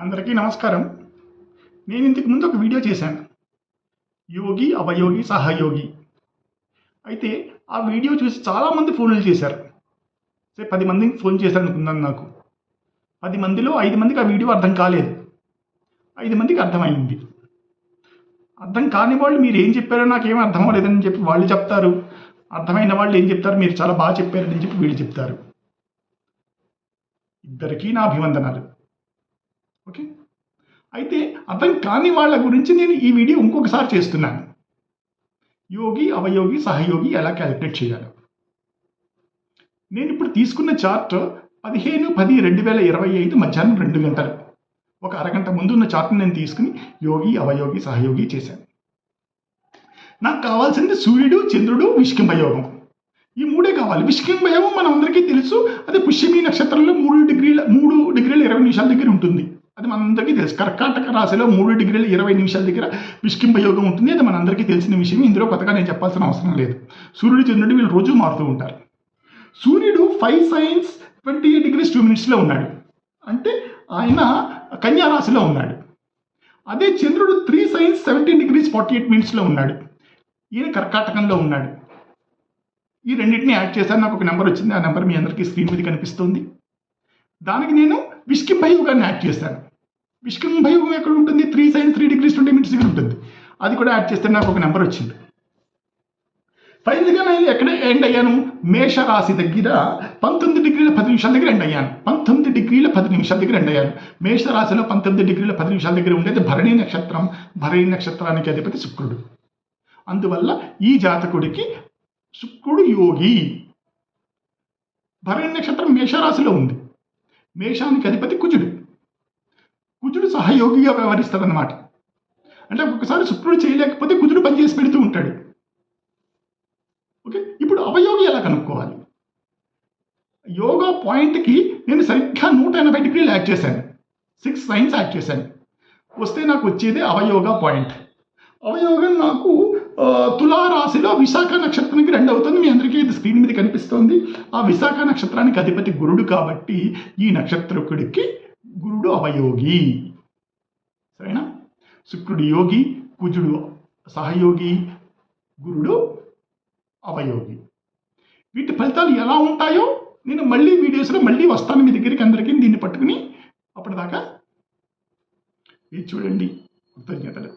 అందరికీ నమస్కారం. నేను ఇంతకు ముందు ఒక వీడియో చేశాను. యోగి అవయోగి సహయోగి. అయితే ఆ వీడియో చూసి చాలామంది ఫోన్లు చేశారు. సరే పది మందికి ఫోన్ చేశారు అనుకున్నాను నాకు. పది మందిలో ఐదు మందికి ఆ వీడియో అర్థం కాలేదు. ఐదు మందికి అర్థమైంది. అర్థం కాని వాళ్ళు మీరు ఏం చెప్పారో నాకేం అర్థం అవ్వలేదని చెప్పి వాళ్ళు చెప్తారు. అర్థమైన వాళ్ళు ఏం చెప్తారు? మీరు చాలా బాగా చెప్పారని చెప్పి వీళ్ళు చెప్తారు. ఇద్దరికీ నా అభివందనాలు. ఓకే? అయితే అర్థం కాని వాళ్ళ గురించి నేను ఈ వీడియో ఇంకొకసారి చేస్తున్నాను. యోగి అవయోగి సహయోగి ఎలా క్యాలిక్యులేట్ చేయాలి. నేను ఇప్పుడు తీసుకున్న చార్ట్ పదిహేను పది రెండు వేల ఇరవై ఐదు మధ్యాహ్నం రెండు గంటలు. ఒక అరగంట ముందున్న చార్ట్ని నేను తీసుకుని యోగి అవయోగి సహయోగి చేశాను. నాకు కావాల్సింది సూర్యుడు చంద్రుడు విష్కింభయోగం. ఈ మూడే కావాలి. విష్కింభయోగం మన అందరికీ తెలుసు. అది పుష్యమి నక్షత్రంలో మూడు డిగ్రీల మూడు డిగ్రీల ఇరవై నిమిషాల దగ్గర ఉంటుంది. అది మనందరికీ తెలుసు. కర్కాటక రాశిలో మూడు డిగ్రీల ఇరవై నిమిషాల దగ్గర విష్కింభ యోగం ఉంటుంది. అది మనందరికీ తెలిసిన విషయం ఇందులో కొత్తగా నేను చెప్పాల్సిన అవసరం లేదు. సూర్యుడు చంద్రుడు వీళ్ళు రోజు మారుతూ ఉంటారు. సూర్యుడు five signs twenty eight degrees two మినిట్స్లో ఉన్నాడు. అంటే ఆయన కన్యా రాశిలో ఉన్నాడు. అదే చంద్రుడు three signs seventeen degrees forty eight మినిట్స్లో ఉన్నాడు. ఈయన కర్కాటకంలో ఉన్నాడు. ఈ రెండింటిని యాడ్ చేశాను. నాకు ఒక నెంబర్ వచ్చింది. ఆ నెంబర్ మీ అందరికీ స్క్రీన్ మీద కనిపిస్తుంది. దానికి నేను విష్కింభయోగాన్ని యాడ్ చేశాను. విష్కింభయోగం ఎక్కడ ఉంటుంది three signs three degrees twenty minutes దగ్గర ఉంటుంది. అది కూడా యాడ్ చేస్తే నాకు ఒక నెంబర్ వచ్చింది. ఫైనల్గా నేను ఎక్కడ ఎండ్ అయ్యాను? మేషరాశి దగ్గర పంతొమ్మిది డిగ్రీల పది నిమిషాల దగ్గర ఎండ్ అయ్యాను. పంతొమ్మిది డిగ్రీల పది నిమిషాల దగ్గర ఎండ్ అయ్యాను. మేషరాశిలో పంతొమ్మిది డిగ్రీల పది నిమిషాల దగ్గర ఉండేది భరణి నక్షత్రం. భరణి నక్షత్రానికి అధిపతి శుక్రుడు. అందువల్ల ఈ జాతకుడికి శుక్రుడు యోగి. భరణి నక్షత్రం మేషరాశిలో ఉంది. మేషానికి అధిపతి కుజుడు. కుజుడు సహయోగిగా వ్యవహరిస్తాడనమాట అంటే ఒక్కొక్కసారి శుక్రుడు చేయలేకపోతే కుజుడు పనిచేసి పెడుతూ ఉంటాడు. ఓకే? ఇప్పుడు అవయోగి ఎలా కనుక్కోవాలి? యోగా పాయింట్కి నేను సరిగ్గా నూట ఎనభై డిగ్రీలు యాడ్ చేశాను. సిక్స్ సైన్స్ యాడ్ చేశాను. వస్తే నాకు వచ్చేది అవయోగా పాయింట్. అవయోగం నాకు తులారాశిలో విశాఖ నక్షత్రానికి రెండు అవుతుంది. మీ అందరికీ ఇది స్క్రీన్ మీద కనిపిస్తోంది. ఆ విశాఖ నక్షత్రానికి అధిపతి గురుడు కాబట్టి ఈ నక్షత్రకుడికి శుక్రుడు అవయోగి సరేనా? శుక్రుడు యోగి కుజుడు సహయోగి గురుడు అవయోగి. వీటి ఫలితాలు ఎలా ఉంటాయో నేను మళ్ళీ వీడియోస్లో మళ్ళీ వస్తాను మీ దగ్గరికి అందరికీ దీన్ని పట్టుకుని. అప్పటిదాకా ఇది చూడండి. కృతజ్ఞతలు.